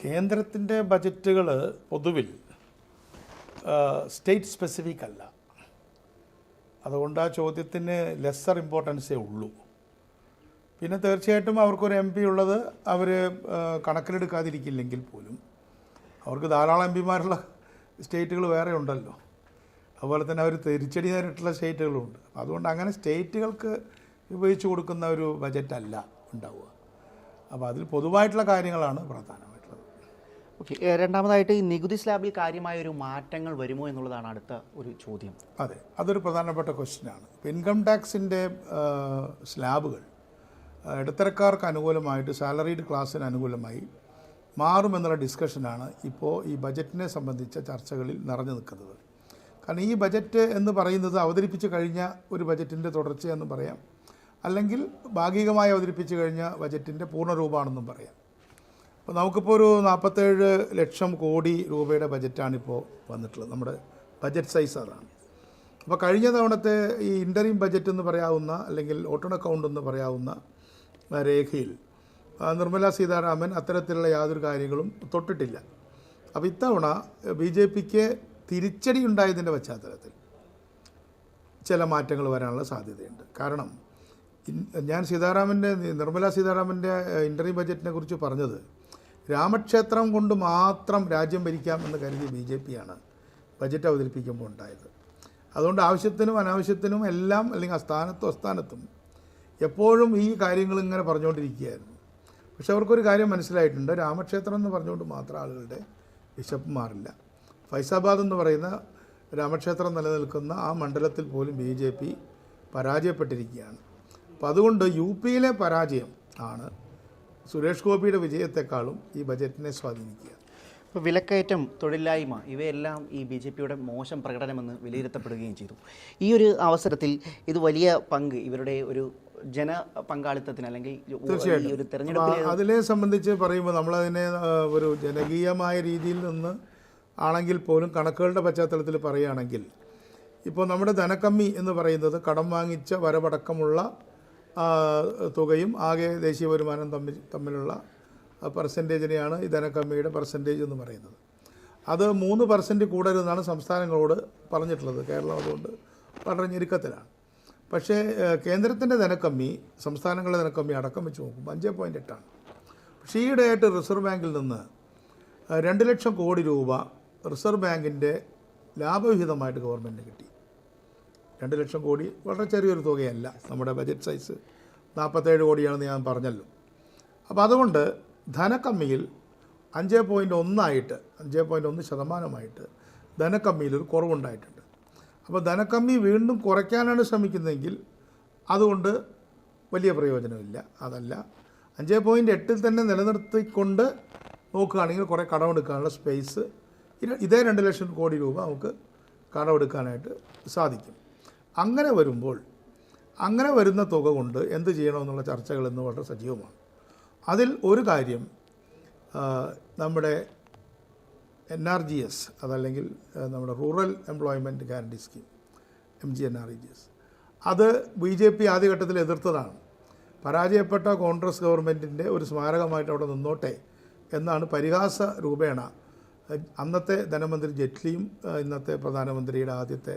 കേന്ദ്രത്തിന്റെ ബജറ്റുകൾ പൊതുവിൽ സ്റ്റേറ്റ് സ്പെസിഫിക് അല്ല. അതുകൊണ്ട് ആ ചോദ്യത്തിന് ലെസ്സർ ഇമ്പോർട്ടൻസേ ഉള്ളൂ. പിന്നെ തീർച്ചയായിട്ടും അവർക്കൊരു എം പി ഉള്ളത് അവർ കണക്കിലെടുക്കാതിരിക്കില്ലെങ്കിൽ പോലും. അവർക്ക് ധാരാളം എം പിമാരുള്ള സ്റ്റേറ്റുകൾ വേറെ ഉണ്ടല്ലോ. അതുപോലെ തന്നെ അവർ തിരിച്ചടി നേരിട്ടുള്ള സ്റ്റേറ്റുകളുമുണ്ട് അതുകൊണ്ട് അങ്ങനെ സ്റ്റേറ്റുകൾക്ക് ഉപയോഗിച്ച് കൊടുക്കുന്ന ഒരു ബജറ്റല്ല ഉണ്ടാവുക. അപ്പോൾ അതിൽ പൊതുവായിട്ടുള്ള കാര്യങ്ങളാണ് പ്രധാനമായിട്ടുള്ളത് ഓക്കെ രണ്ടാമതായിട്ട് ഈ നികുതി സ്ലാബിൽ കാര്യമായ ഒരു മാറ്റങ്ങൾ വരുമോ എന്നുള്ളതാണ് അടുത്ത ഒരു ചോദ്യം. അതെ അതൊരു പ്രധാനപ്പെട്ട ക്വസ്റ്റ്യനാണ് ഇൻകം ടാക്സിന്റെ സ്ലാബുകൾ ഇടത്തരക്കാർക്ക് അനുകൂലമായിട്ട് സാലറീഡ് ക്ലാസ്സിന് അനുകൂലമായി മാറുമെന്നുള്ള ഡിസ്കഷനാണ് ഇപ്പോൾ ഈ ബജറ്റിനെ സംബന്ധിച്ച ചർച്ചകളിൽ നിറഞ്ഞു നിൽക്കുന്നത്. കാരണം ഈ ബജറ്റ് എന്ന് പറയുന്നത് അവതരിപ്പിച്ച് കഴിഞ്ഞ ഒരു ബജറ്റിന്റെ തുടർച്ചയെന്ന് പറയാം. അല്ലെങ്കിൽ ഭാഗികമായി അവതരിപ്പിച്ച് കഴിഞ്ഞ ബജറ്റിന്റെ പൂർണരൂപമാണെന്നും പറയാം. അപ്പോൾ നമുക്കിപ്പോൾ ഒരു നാൽപ്പത്തേഴ് ലക്ഷം കോടി രൂപയുടെ ബജറ്റാണിപ്പോൾ വന്നിട്ടുള്ളത്. നമ്മുടെ ബജറ്റ് സൈസ് അതാണ്. അപ്പോൾ കഴിഞ്ഞ തവണത്തെ ഈ ഇന്ററിം ബജറ്റ് എന്ന് പറയാവുന്ന അല്ലെങ്കിൽ ഓട്ടൺ അക്കൗണ്ട് എന്ന് പറയാവുന്ന രേഖയിൽ നിർമ്മല സീതാരാമൻ അത്തരത്തിലുള്ള യാതൊരു കാര്യങ്ങളും തൊട്ടിട്ടില്ല. അപ്പോൾ ഇത്തവണ ബി ജെ പിക്ക് തിരിച്ചടി ഉണ്ടായതിന്റെ പശ്ചാത്തലത്തിൽ ചില മാറ്റങ്ങൾ വരാനുള്ള സാധ്യതയുണ്ട്. കാരണം ഞാൻ സീതാരാമന്റെ നിർമ്മല സീതാരാമന്റെ ഇന്റർവ്യൂ ബജറ്റിനെ കുറിച്ച് പറഞ്ഞത് രാമക്ഷേത്രം കൊണ്ട് മാത്രം രാജ്യം ഭരിക്കാം എന്ന് കരുതിയ ബി ജെ പിയാണ് ബജറ്റ് അവതരിപ്പിക്കുമ്പോൾ ഉണ്ടായത്. അതുകൊണ്ട് ആവശ്യത്തിനും അനാവശ്യത്തിനും എല്ലാം അല്ലെങ്കിൽ അസ്ഥാനത്തും അസ്ഥാനത്തും എപ്പോഴും ഈ കാര്യങ്ങൾ ഇങ്ങനെ പറഞ്ഞുകൊണ്ടിരിക്കുകയായിരുന്നു. പക്ഷെ അവർക്കൊരു കാര്യം മനസ്സിലായിട്ടുണ്ട്. രാമക്ഷേത്രം എന്ന് പറഞ്ഞുകൊണ്ട് മാത്രം ആളുകളുടെ വിശപ്പ് മാറില്ല. ഫൈസാബാദ് എന്ന് പറയുന്ന രാമക്ഷേത്രം നിലനിൽക്കുന്ന ആ മണ്ഡലത്തിൽ പോലും ബി ജെ പി പരാജയപ്പെട്ടിരിക്കുകയാണ്. അപ്പോൾ അതുകൊണ്ട് യു പിയിലെ പരാജയം ആണ് സുരേഷ് ഗോപിയുടെ വിജയത്തെക്കാളും ഈ ബജറ്റിനെ സ്വാധീനിക്കുക. ഇപ്പോൾ വിലക്കയറ്റം തൊഴിലില്ലായ്മ ഇവയെല്ലാം ഈ ബി ജെ പിയുടെ മോശം പ്രകടനമെന്ന് വിലയിരുത്തപ്പെടുകയും ചെയ്തു. ഈ ഒരു അവസരത്തിൽ ഇത് വലിയ പങ്ക് ഇവരുടെ ഒരു ജന പങ്കാളിത്തത്തിന് അല്ലെങ്കിൽ തീർച്ചയായിട്ടും. ഒരു അതിനെ സംബന്ധിച്ച് പറയുമ്പോൾ നമ്മളതിനെ ഒരു ജനകീയമായ രീതിയിൽ നിന്ന് ആണെങ്കിൽ പോലും കണക്കുകളുടെ പശ്ചാത്തലത്തിൽ പറയുകയാണെങ്കിൽ ഇപ്പോൾ നമ്മുടെ ധനക്കമ്മി എന്ന് പറയുന്നത് കടം വാങ്ങിച്ച വരവടക്കമുള്ള തുകയും ആകെ ദേശീയ വരുമാനം തമ്മിൽ തമ്മിലുള്ള പെർസെന്റേജിനെയാണ് ഈ ധനക്കമ്മിയുടെ പെർസെന്റേജ് എന്ന് പറയുന്നത്. അത് മൂന്ന് പെർസെന്റ് കൂടരുതെന്നാണ് സംസ്ഥാനങ്ങളോട് പറഞ്ഞിട്ടുള്ളത്. കേരളം അതുകൊണ്ട് വളരെ ഞെരുക്കത്തിലാണ്. പക്ഷേ കേന്ദ്രത്തിന്റെ ധനക്കമ്മി സംസ്ഥാനങ്ങളുടെ ധനക്കമ്മി അടക്കം വെച്ച് നോക്കുമ്പോൾ അഞ്ച് പോയിന്റ് എട്ടാണ് പക്ഷേ ഈയിടെയായിട്ട് റിസർവ് ബാങ്കിൽ നിന്ന് രണ്ട് ലക്ഷം കോടി രൂപ റിസർവ് ബാങ്കിന്റെ ലാഭവിഹിതമായിട്ട് ഗവൺമെന്റിന് കിട്ടി. രണ്ട് ലക്ഷം കോടി വളരെ ചെറിയൊരു തുകയല്ല. നമ്മുടെ ബജറ്റ് സൈസ് നാൽപ്പത്തേഴ് കോടിയാണെന്ന് ഞാൻ പറഞ്ഞല്ലോ. അപ്പോൾ അതുകൊണ്ട് ധനക്കമ്മിയിൽ അഞ്ച് പോയിന്റ് ഒന്നായിട്ട് അഞ്ച് പോയിന്റ് ഒന്ന് ശതമാനമായിട്ട് ധനക്കമ്മിയിൽ ഒരു കുറവുണ്ടായിട്ടുണ്ട്. അപ്പോൾ ധനക്കമ്മി വീണ്ടും കുറയ്ക്കാനാണ് ശ്രമിക്കുന്നതെങ്കിൽ അതുകൊണ്ട് വലിയ പ്രയോജനമില്ല. അതല്ല അഞ്ച് പോയിന്റ് എട്ടിൽ തന്നെ നിലനിർത്തിക്കൊണ്ട് നോക്കുകയാണെങ്കിൽ കുറേ കടമെടുക്കാനുള്ള സ്പേസ് ഇതേ രണ്ട് ലക്ഷം കോടി രൂപ നമുക്ക് കടമെടുക്കാനായിട്ട് സാധിക്കും. അങ്ങനെ വരുമ്പോൾ അങ്ങനെ വരുന്ന തുക കൊണ്ട് എന്ത് ചെയ്യണമെന്നുള്ള ചർച്ചകൾ ഇന്ന് വളരെ സജീവമാണ്. അതിൽ ഒരു കാര്യം നമ്മുടെ എൻ ആർ ജി എസ് അതല്ലെങ്കിൽ നമ്മുടെ rural employment guarantee scheme M G N R G S അത് ബി ജെ പി ആദ്യഘട്ടത്തിൽ എതിർത്തതാണ്. പരാജയപ്പെട്ട കോൺഗ്രസ് ഗവൺമെന്റിന്റെ ഒരു സ്മാരകമായിട്ട് അവിടെ നിന്നോട്ടെ എന്നാണ് പരിഹാസ രൂപേണ അന്നത്തെ ധനമന്ത്രി ജെറ്റ്ലിയും ഇന്നത്തെ പ്രധാനമന്ത്രിയുടെ ആദ്യത്തെ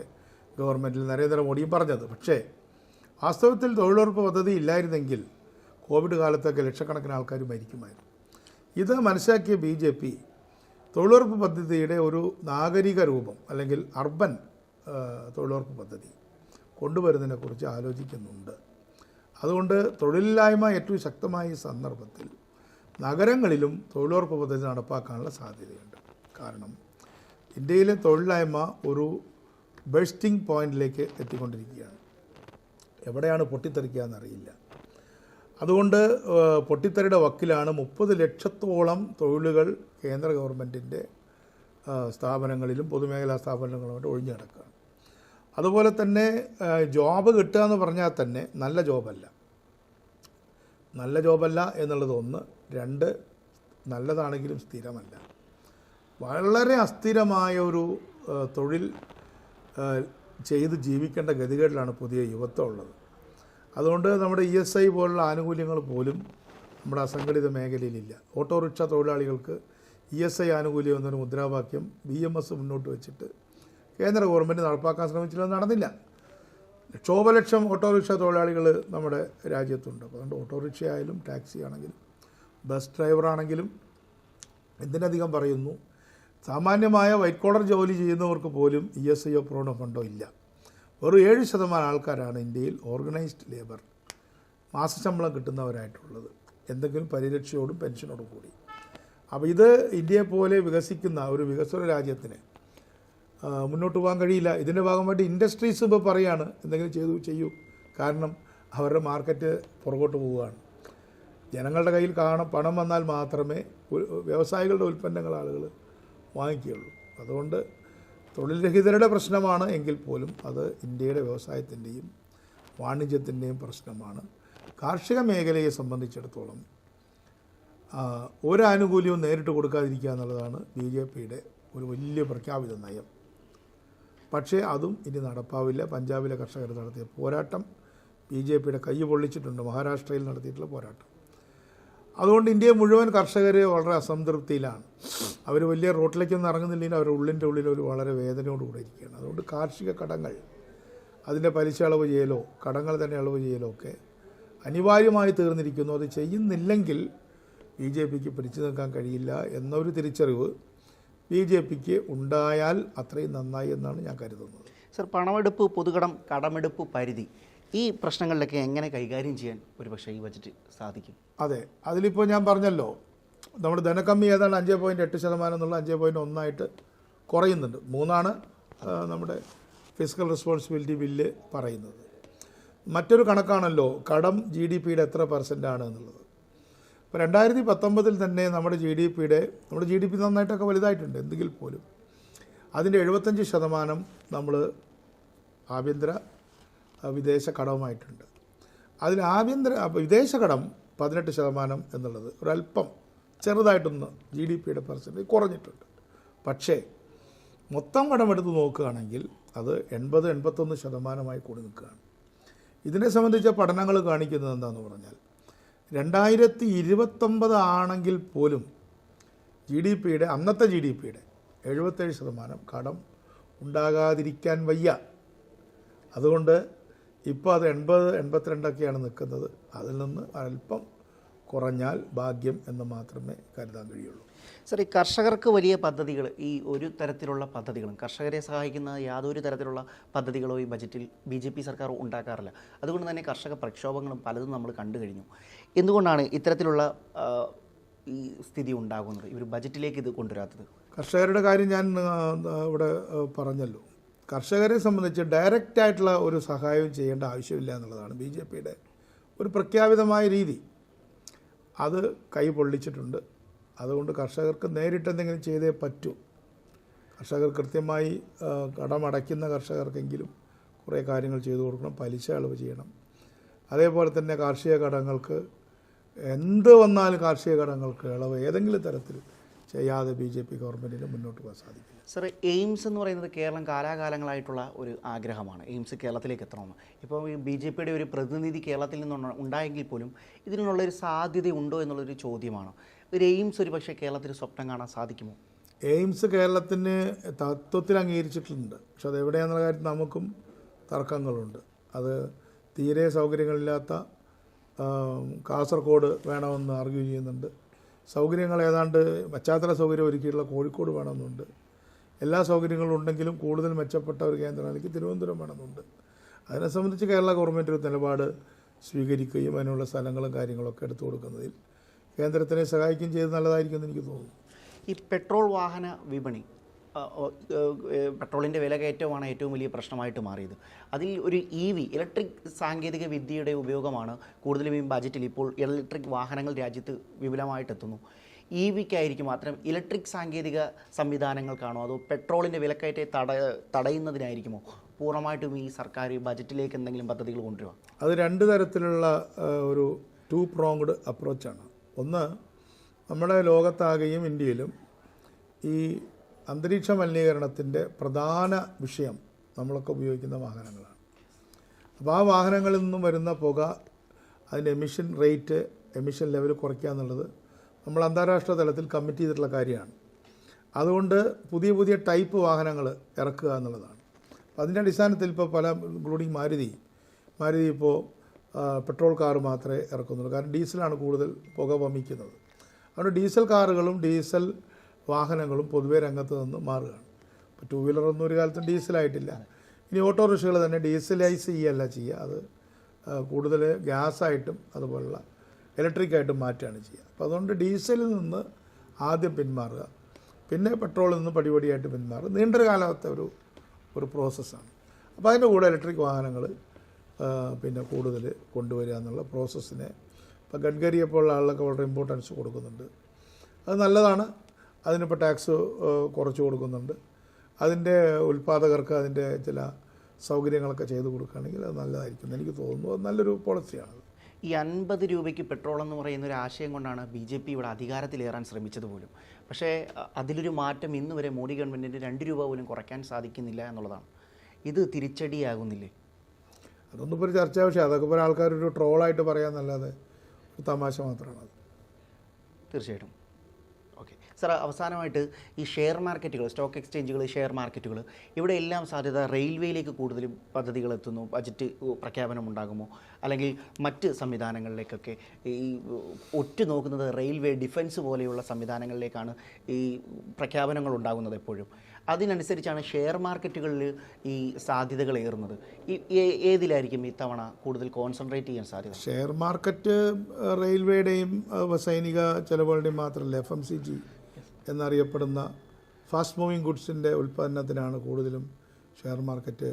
ഗവൺമെന്റിൽ നരേന്ദ്രമോദിയും പറഞ്ഞത്. പക്ഷേ വാസ്തവത്തിൽ തൊഴിലുറപ്പ് പദ്ധതി ഇല്ലായിരുന്നെങ്കിൽ കോവിഡ് കാലത്തൊക്കെ ലക്ഷക്കണക്കിന് ആൾക്കാർ മരിക്കുമായിരുന്നു. ഇത് മനസ്സിലാക്കിയ ബി ജെ പി തൊഴിലുറപ്പ് പദ്ധതിയുടെ ഒരു നാഗരിക രൂപം അല്ലെങ്കിൽ അർബൻ തൊഴിലുറപ്പ് പദ്ധതി കൊണ്ടുവരുന്നതിനെക്കുറിച്ച് ആലോചിക്കുന്നുണ്ട്. അതുകൊണ്ട് തൊഴിലില്ലായ്മ ഏറ്റവും ശക്തമായ ഈ സന്ദർഭത്തിൽ നഗരങ്ങളിലും തൊഴിലുറപ്പ് പദ്ധതി നടപ്പാക്കാനുള്ള സാധ്യതയുണ്ട്. കാരണം ഇന്ത്യയിലെ തൊഴിലില്ലായ്മ ഒരു ബേസ്റ്റിംഗ് പോയിന്റിലേക്ക് എത്തിക്കൊണ്ടിരിക്കുകയാണ്. എവിടെയാണ് പൊട്ടിത്തെറിക്കുക എന്നറിയില്ല. അതുകൊണ്ട് പൊട്ടിത്തെറിയുടെ വക്കിലാണ് മുപ്പത് ലക്ഷത്തോളം തൊഴിലുകൾ കേന്ദ്ര ഗവൺമെന്റിന്റെ സ്ഥാപനങ്ങളിലും പൊതുമേഖലാ സ്ഥാപനങ്ങളുമായിട്ട് ഒഴിഞ്ഞു കിടക്കുകയാണ്. അതുപോലെ തന്നെ ജോബ് കിട്ടുക എന്ന് പറഞ്ഞാൽ തന്നെ നല്ല ജോബല്ല. നല്ല ജോബല്ല എന്നുള്ളത് ഒന്ന്. രണ്ട് നല്ലതാണെങ്കിലും സ്ഥിരമല്ല. വളരെ അസ്ഥിരമായ ഒരു തൊഴിൽ ചെയ്ത് ജീവിക്കേണ്ട ഗതികേടിലാണ് പുതിയ യുവത്വം ഉള്ളത് അതുകൊണ്ട് നമ്മുടെ ഇ എസ് ഐ പോലുള്ള ആനുകൂല്യങ്ങൾ പോലും നമ്മുടെ അസംഘടിത മേഖലയിലില്ല. ഓട്ടോറിക്ഷ തൊഴിലാളികൾക്ക് ഇ എസ് ഐ ആനുകൂല്യം എന്നൊരു മുദ്രാവാക്യം ബി എം എസ് മുന്നോട്ട് വെച്ചിട്ട് കേന്ദ്ര ഗവൺമെന്റ് നടപ്പാക്കാൻ ശ്രമിച്ചില്ല നടന്നില്ല. ലക്ഷോപലക്ഷം ഓട്ടോറിക്ഷ തൊഴിലാളികൾ നമ്മുടെ രാജ്യത്തുണ്ട്. അതുകൊണ്ട് ഓട്ടോറിക്ഷ ആയാലും ടാക്സി ആണെങ്കിലും ബസ് ഡ്രൈവറാണെങ്കിലും എന്തിനധികം പറയുന്നു സാമാന്യമായ വൈറ്റ് കോളർ ജോലി ചെയ്യുന്നവർക്ക് പോലും ഇ എസ് ഐ ഒ പ്രോണോ ഫണ്ടോ ഇല്ല. വെറും ഏഴ് ശതമാനം ആൾക്കാരാണ് ഇന്ത്യയിൽ ഓർഗനൈസ്ഡ് ലേബർ മാസശമ്പളം കിട്ടുന്നവരായിട്ടുള്ളത്. എന്തെങ്കിലും പരിരക്ഷയോടും പെൻഷനോടും കൂടി. അപ്പോൾ ഇത് ഇന്ത്യയെ പോലെ വികസിക്കുന്ന ഒരു വികസ്വര രാജ്യത്തിന് മുന്നോട്ട് പോകാൻ കഴിയില്ല. ഇതിന്റെ ഭാഗമായിട്ട് ഇൻഡസ്ട്രീസ് ഇപ്പോൾ പറയുകയാണ് എന്തെങ്കിലും ചെയ്തു ചെയ്യൂ. കാരണം അവരുടെ മാർക്കറ്റ് പുറകോട്ട് പോവുകയാണ്. ജനങ്ങളുടെ കയ്യിൽ കാണാൻ പണം വന്നാൽ മാത്രമേ വ്യവസായികളുടെ ഉൽപ്പന്നങ്ങൾ ആളുകൾ വാങ്ങിക്കുകയുള്ളൂ. അതുകൊണ്ട് തൊഴിൽ രഹിതരുടെ പ്രശ്നമാണ് എങ്കിൽ പോലും അത് ഇന്ത്യയുടെ വ്യവസായത്തിന്റെയും വാണിജ്യത്തിന്റെയും പ്രശ്നമാണ്. കാർഷിക മേഖലയെ സംബന്ധിച്ചിടത്തോളം ഒരാനുകൂല്യവും നേരിട്ട് കൊടുക്കാതിരിക്കുക എന്നുള്ളതാണ് ബി ജെ പിയുടെ ഒരു വലിയ പ്രഖ്യാപിത നയം. പക്ഷേ അതും ഇനി നടപ്പാവില്ല. പഞ്ചാബിലെ കർഷകർ നടത്തിയ പോരാട്ടം ബി ജെ പിയുടെ കൈ പൊള്ളിച്ചിട്ടുണ്ട്. മഹാരാഷ്ട്രയിൽ നടത്തിയിട്ടുള്ള പോരാട്ടം. അതുകൊണ്ട് ഇന്ത്യ മുഴുവൻ കർഷകർ വളരെ അസംതൃപ്തിയിലാണ്. അവർ വലിയ റോട്ടിലേക്കൊന്നും ഇറങ്ങുന്നില്ലെങ്കിൽ അവരുടെ ഉള്ളിന്റെ ഉള്ളിൽ ഒരു വളരെ വേദനയോടുകൂടെ ഇരിക്കുകയാണ്. അതുകൊണ്ട് കാർഷിക കടങ്ങൾ അതിന്റെ പലിശ അളവ് ചെയ്യലോ കടങ്ങൾ തന്നെ അളവ് ചെയ്യലോ ഒക്കെ അനിവാര്യമായി തീർന്നിരിക്കുന്നു. അത് ചെയ്യുന്നില്ലെങ്കിൽ ബി ജെ പിക്ക് പിടിച്ചു നിൽക്കാൻ കഴിയില്ല എന്നൊരു തിരിച്ചറിവ് ബി ജെ പിക്ക് ഉണ്ടായാൽ അത്രയും നന്നായി എന്നാണ് ഞാൻ കരുതുന്നത്. സർ പണമെടുപ്പ് പൊതുകടം കടമെടുപ്പ് പരിധി ഈ പ്രശ്നങ്ങളിലൊക്കെ എങ്ങനെ കൈകാര്യം ചെയ്യാൻ ഒരുപക്ഷെ ഈ ബജറ്റ് സാധിക്കും? അതെ അതിലിപ്പോൾ ഞാൻ പറഞ്ഞല്ലോ നമ്മൾ ധനക്കമ്മി ഏതാണ്ട് അഞ്ച് പോയിന്റ് എട്ട് ശതമാനം എന്നുള്ള അഞ്ച് പോയിന്റ് ഒന്നായിട്ട് കുറയുന്നുണ്ട്. മൂന്നാണ് നമ്മുടെ ഫിസിക്കൽ റെസ്പോൺസിബിലിറ്റി ബില്ല് പറയുന്നത്. മറ്റൊരു കണക്കാണല്ലോ കടം ജി ഡി പിയുടെ എത്ര പെർസെന്റ് ആണ് എന്നുള്ളത്. ഇപ്പോൾ രണ്ടായിരത്തി പത്തൊമ്പതിൽ തന്നെ നമ്മുടെ ജി ഡി പിയുടെ നമ്മുടെ ജി ഡി പി നന്നായിട്ടൊക്കെ വലുതായിട്ടുണ്ട് എന്തെങ്കിൽ പോലും അതിന്റെ എഴുപത്തഞ്ച് ശതമാനം നമ്മൾ ആഭ്യന്തര വിദേശ കടവുമായിട്ടുണ്ട്. അതിൽ ആഭ്യന്തര വിദേശ കടം പതിനെട്ട് ശതമാനം എന്നുള്ളത് ഒരല്പം ചെറുതായിട്ടൊന്ന് ജി ഡി പിയുടെ പെർസെന്റേജ് കുറഞ്ഞിട്ടുണ്ട്. പക്ഷേ മൊത്തം കടമെടുത്ത് നോക്കുകയാണെങ്കിൽ അത് എൺപത് എൺപത്തൊന്ന് ശതമാനമായി കൂടി നിൽക്കുകയാണ്. ഇതിനെ സംബന്ധിച്ച പഠനങ്ങൾ കാണിക്കുന്നത് എന്താണെന്ന് പറഞ്ഞാൽ രണ്ടായിരത്തി ഇരുപത്തൊമ്പത് ആണെങ്കിൽ പോലും ജി ഡി പിയുടെ അന്നത്തെ ജി ഡി പിയുടെ എഴുപത്തേഴ് ശതമാനം കടം ഉണ്ടാകാതിരിക്കാൻ വയ്യ. അതുകൊണ്ട് ഇപ്പോൾ അത് എൺപത് എൺപത്തിരണ്ടൊക്കെയാണ് നിൽക്കുന്നത്. അതിൽ നിന്ന് അല്പം കുറഞ്ഞാൽ ഭാഗ്യം എന്ന് മാത്രമേ കരുതാൻ കഴിയുള്ളൂ. സർ ഈ കർഷകർക്ക് വലിയ പദ്ധതികൾ ഈ ഒരു തരത്തിലുള്ള പദ്ധതികളും കർഷകരെ സഹായിക്കുന്ന യാതൊരു തരത്തിലുള്ള പദ്ധതികളോ ഈ ബജറ്റിൽ ബി ജെ പി സർക്കാർ ഉണ്ടാക്കാറില്ല. അതുകൊണ്ട് തന്നെ കർഷക പ്രക്ഷോഭങ്ങളും പലതും നമ്മൾ കണ്ടു കഴിഞ്ഞു. എന്തുകൊണ്ടാണ് ഇത്തരത്തിലുള്ള ഈ സ്ഥിതി ഉണ്ടാകുന്നത്? ഇവർ ബജറ്റിലേക്ക് ഇത് കൊണ്ടുവരാത്തത്? കർഷകരുടെ കാര്യം ഞാൻ ഇവിടെ പറഞ്ഞല്ലോ. കർഷകരെ സംബന്ധിച്ച് ഡയറക്റ്റ് ആയിട്ടുള്ള ഒരു സഹായവും ചെയ്യേണ്ട ആവശ്യമില്ല എന്നുള്ളതാണ് ബി ജെ പിയുടെ ഒരു പ്രഖ്യാപിതമായ രീതി. അത് കൈ പൊള്ളിച്ചിട്ടുണ്ട്. അതുകൊണ്ട് കർഷകർക്ക് നേരിട്ട് എന്തെങ്കിലും ചെയ്തേ പറ്റൂ. കർഷകർ കൃത്യമായി കടമടയ്ക്കുന്ന കർഷകർക്കെങ്കിലും കുറേ കാര്യങ്ങൾ ചെയ്തു കൊടുക്കണം പലിശ അളവ് ചെയ്യണം. അതേപോലെ തന്നെ കാർഷിക കടങ്ങൾക്ക് എന്ത് വന്നാലും കാർഷിക കടങ്ങൾക്ക് ഇളവ് ഏതെങ്കിലും തരത്തിൽ ചെയ്യാതെ ബി ജെ പി ഗവൺമെന്റിന് മുന്നോട്ട് പോകാൻ സാധിക്കില്ല. സർ എയിംസ് എന്ന് പറയുന്നത് കേരളം കാലാകാലങ്ങളായിട്ടുള്ള ഒരു ആഗ്രഹമാണ്. എയിംസ് കേരളത്തിലേക്ക് എത്തണമെന്ന്. ഇപ്പോൾ ഈ ബി ജെ പിയുടെ ഒരു പ്രതിനിധി കേരളത്തിൽ നിന്ന് ഉണ്ടായെങ്കിൽ പോലും ഇതിനുള്ളൊരു സാധ്യതയുണ്ടോ എന്നുള്ളൊരു ചോദ്യമാണ്. ഒരു എയിംസ് ഒരു പക്ഷേ കേരളത്തിൽ സ്വപ്നം കാണാൻ സാധിക്കുമോ? എയിംസ് കേരളത്തിന് തത്വത്തിൽ അംഗീകരിച്ചിട്ടുണ്ട്. പക്ഷെ അത് എവിടെയാണെന്നുള്ള കാര്യത്തിൽ നമുക്കും തർക്കങ്ങളുണ്ട്. അത് തീരെ സൗകര്യങ്ങളില്ലാത്ത കാസർഗോഡ് വേണമെന്ന് ആർഗ്യൂ ചെയ്യുന്നുണ്ട്. സൗകര്യങ്ങൾ ഏതാണ്ട് പശ്ചാത്തല സൗകര്യം ഒരുക്കിയിട്ടുള്ള കോഴിക്കോട് വേണമെന്നുണ്ട്. എല്ലാ സൗകര്യങ്ങളും ഉണ്ടെങ്കിലും കൂടുതൽ മെച്ചപ്പെട്ട ഒരു കേന്ദ്രമാണെങ്കിൽ തിരുവനന്തപുരം വേണമെന്നുണ്ട്. അതിനെ സംബന്ധിച്ച് കേരള ഗവൺമെന്റ് ഒരു നിലപാട് സ്വീകരിക്കുകയും അതിനുള്ള സ്ഥലങ്ങളും കാര്യങ്ങളൊക്കെ എടുത്തു കൊടുക്കുന്നതിൽ കേന്ദ്രത്തിനെ സഹായിക്കുകയും ചെയ്ത് നല്ലതായിരിക്കും എന്ന് എനിക്ക് തോന്നുന്നു. ഈ പെട്രോൾ വാഹന വിപണി പെട്രോളിന്റെ വില കയറ്റമാണ് ഏറ്റവും വലിയ പ്രശ്നമായിട്ട് മാറിയത്. അതിൽ ഒരു ഇ വി ഇലക്ട്രിക് സാങ്കേതിക വിദ്യയുടെ ഉപയോഗമാണ് കൂടുതലും ഈ ബജറ്റിൽ ഇപ്പോൾ ഇലക്ട്രിക് വാഹനങ്ങൾ രാജ്യത്ത് വിപുലമായിട്ട് എത്തുന്നു. ഇ വിക്കായിരിക്കും മാത്രം ഇലക്ട്രിക് സാങ്കേതിക സംവിധാനങ്ങൾക്കാണോ അതോ പെട്രോളിന്റെ വിലക്കയറ്റെ തട തടയുന്നതിനായിരിക്കുമോ? പൂർണമായിട്ടും ഈ സർക്കാർ ബജറ്റിലേക്ക് എന്തെങ്കിലും പദ്ധതികൾ കൊണ്ടുവരിക. അത് രണ്ട് തരത്തിലുള്ള ഒരു ടു പ്രോങ്ഡ് അപ്രോച്ചാണ് ഒന്ന് നമ്മുടെ ലോകത്താകെയും ഇന്ത്യയിലും ഈ അന്തരീക്ഷ മലിനീകരണത്തിന്റെ പ്രധാന വിഷയം നമ്മളൊക്കെ ഉപയോഗിക്കുന്ന വാഹനങ്ങളാണ്. അപ്പോൾ ആ വാഹനങ്ങളിൽ നിന്നും വരുന്ന പുക അതിന്റെ എമിഷൻ റേറ്റ് എമിഷൻ ലെവൽ കുറയ്ക്കുക എന്നുള്ളത് നമ്മൾ അന്താരാഷ്ട്ര തലത്തിൽ കമ്മിറ്റ് ചെയ്തിട്ടുള്ള കാര്യമാണ്. അതുകൊണ്ട് പുതിയ പുതിയ ടൈപ്പ് വാഹനങ്ങൾ ഇറക്കുക എന്നുള്ളതാണ്. അപ്പോൾ അതിന്റെ അടിസ്ഥാനത്തിൽ ഇപ്പോൾ പല ഇൻക്ലൂഡിങ് മാരുതി മാരുതി ഇപ്പോൾ പെട്രോൾ കാർ മാത്രമേ ഇറക്കുന്നുള്ളൂ. കാരണം ഡീസലാണ് കൂടുതൽ പുക വമിക്കുന്നത്. അതുകൊണ്ട് ഡീസൽ കാറുകളും ഡീസൽ വാഹനങ്ങളും പൊതുവേ രംഗത്ത് നിന്ന് മാറുകയാണ്. ഇപ്പോൾ ടൂ വീലറൊന്നും ഒരു കാലത്തും ഡീസലായിട്ടില്ല. ഇനി ഓട്ടോറിക്ഷകൾ തന്നെ ഡീസലൈസ് ചെയ്യുകയല്ല ചെയ്യുക. അത് കൂടുതൽ ഗ്യാസായിട്ടും അതുപോലുള്ള ഇലക്ട്രിക്കായിട്ടും മാറ്റുകയാണ് ചെയ്യുക. അപ്പോൾ അതുകൊണ്ട് ഡീസലിൽ നിന്ന് ആദ്യം പിന്മാറുക. പിന്നെ പെട്രോളിൽ നിന്ന് പടിപടിയായിട്ട് പിന്മാറുക. നീണ്ടൊരു കാലത്തെ ഒരു ഒരു പ്രോസസ്സാണ്. അപ്പോൾ അതിന്റെ കൂടെ ഇലക്ട്രിക് വാഹനങ്ങൾ പിന്നെ കൂടുതൽ കൊണ്ടുവരിക എന്നുള്ള പ്രോസസ്സിനെ ഇപ്പോൾ ഗഡ്കരിയെ പോലുള്ള ആളുകളൊക്കെ വളരെ ഇമ്പോർട്ടൻസ് കൊടുക്കുന്നുണ്ട്. അത് നല്ലതാണ്. അതിനിപ്പോൾ ടാക്സ് കുറച്ച് കൊടുക്കുന്നുണ്ട്. അതിന്റെ ഉൽപ്പാദകർക്ക് അതിന്റെ ചില സൗകര്യങ്ങളൊക്കെ ചെയ്തു കൊടുക്കുകയാണെങ്കിൽ അത് നല്ലതായിരിക്കും. എനിക്ക് തോന്നുന്നു അത് നല്ലൊരു പോളിസിയാണ് ഈ അൻപത് രൂപയ്ക്ക് പെട്രോൾ എന്ന് പറയുന്ന ഒരു ആശയം കൊണ്ടാണ് ബി ജെ പി ഇവിടെ അധികാരത്തിലേറാൻ ശ്രമിച്ചത് പോലും. പക്ഷേ അതിലൊരു മാറ്റം ഇന്ന് വരെ മോഡി ഗവൺമെന്റിന് രണ്ട് രൂപ പോലും കുറയ്ക്കാൻ സാധിക്കുന്നില്ല എന്നുള്ളതാണ്. ഇത് തിരിച്ചടിയാകുന്നില്ലേ? അതൊന്നും ഇപ്പോൾ ഒരു ചർച്ചാ വിഷയം. അതൊക്കെ ഇപ്പോൾ ആൾക്കാരൊരു ട്രോളായിട്ട് പറയാമെന്നല്ലാതെ ഒരു തമാശ മാത്രമാണ് തീർച്ചയായിട്ടും. സാർ അവസാനമായിട്ട് ഈ ഷെയർ മാർക്കറ്റുകൾ സ്റ്റോക്ക് എക്സ്ചേഞ്ചുകൾ ഷെയർ മാർക്കറ്റുകൾ ഇവിടെ എല്ലാം സാധ്യത റെയിൽവേയിലേക്ക് കൂടുതലും പദ്ധതികൾ എത്തുന്നു ബജറ്റ് പ്രഖ്യാപനം ഉണ്ടാകുമോ? അല്ലെങ്കിൽ മറ്റ് സംവിധാനങ്ങളിലേക്കൊക്കെ ഈ ഒറ്റ നോക്കുന്നത് റെയിൽവേ ഡിഫൻസ് പോലെയുള്ള സംവിധാനങ്ങളിലേക്കാണ് ഈ പ്രഖ്യാപനങ്ങൾ ഉണ്ടാകുന്നത് എപ്പോഴും. അതിനനുസരിച്ചാണ് ഷെയർ മാർക്കറ്റുകളിൽ ഈ സാധ്യതകൾ ഏറുന്നത്. ഏതിലായിരിക്കും ഇത്തവണ കൂടുതൽ കോൺസെൻട്രേറ്റ് ചെയ്യാൻ സാധ്യത? ഷെയർ മാർക്കറ്റ് റെയിൽവേയുടെയും സൈനിക ചെലവുകളുടെയും മാത്രമല്ല എഫ് എം സി ജി എന്നറിയപ്പെടുന്ന ഫാസ്റ്റ് മൂവിങ് ഗുഡ്സിന്റെ ഉൽപ്പന്നത്തിനാണ് കൂടുതലും ഷെയർ മാർക്കറ്റ്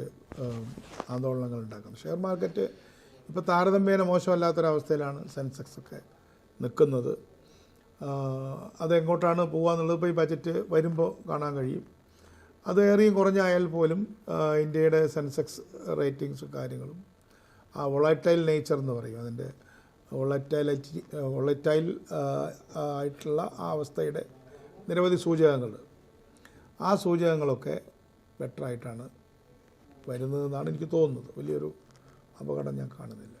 ആന്തോളനങ്ങൾ ഉണ്ടാക്കുന്നത്. ഷെയർ മാർക്കറ്റ് ഇപ്പോൾ താരതമ്യേന മോശമല്ലാത്തൊരവസ്ഥയിലാണ് സെൻസെക്സ് ഒക്കെ നിൽക്കുന്നത് അതെങ്ങോട്ടാണ് പോകുകയെന്നുള്ളത് ഇപ്പോൾ ഈ ബജറ്റ് വരുമ്പോൾ കാണാൻ കഴിയും. അത് ഏറെയും കുറഞ്ഞായാൽ പോലും ഇന്ത്യയുടെ സെൻസെക്സ് റേറ്റിങ്സും കാര്യങ്ങളും ആ വൊളറ്റൈൽ നേച്ചർ എന്ന് പറയും. അതിന്റെ വൊളറ്റൈൽ വൊളറ്റൈൽ ആയിട്ടുള്ള ആ അവസ്ഥയുടെ നിരവധി സൂചകങ്ങൾ. ആ സൂചകങ്ങളൊക്കെ ബെറ്ററായിട്ടാണ് വരുന്നതെന്നാണ് എനിക്ക് തോന്നുന്നത്. വലിയൊരു അപകടം ഞാൻ കാണുന്നില്ല.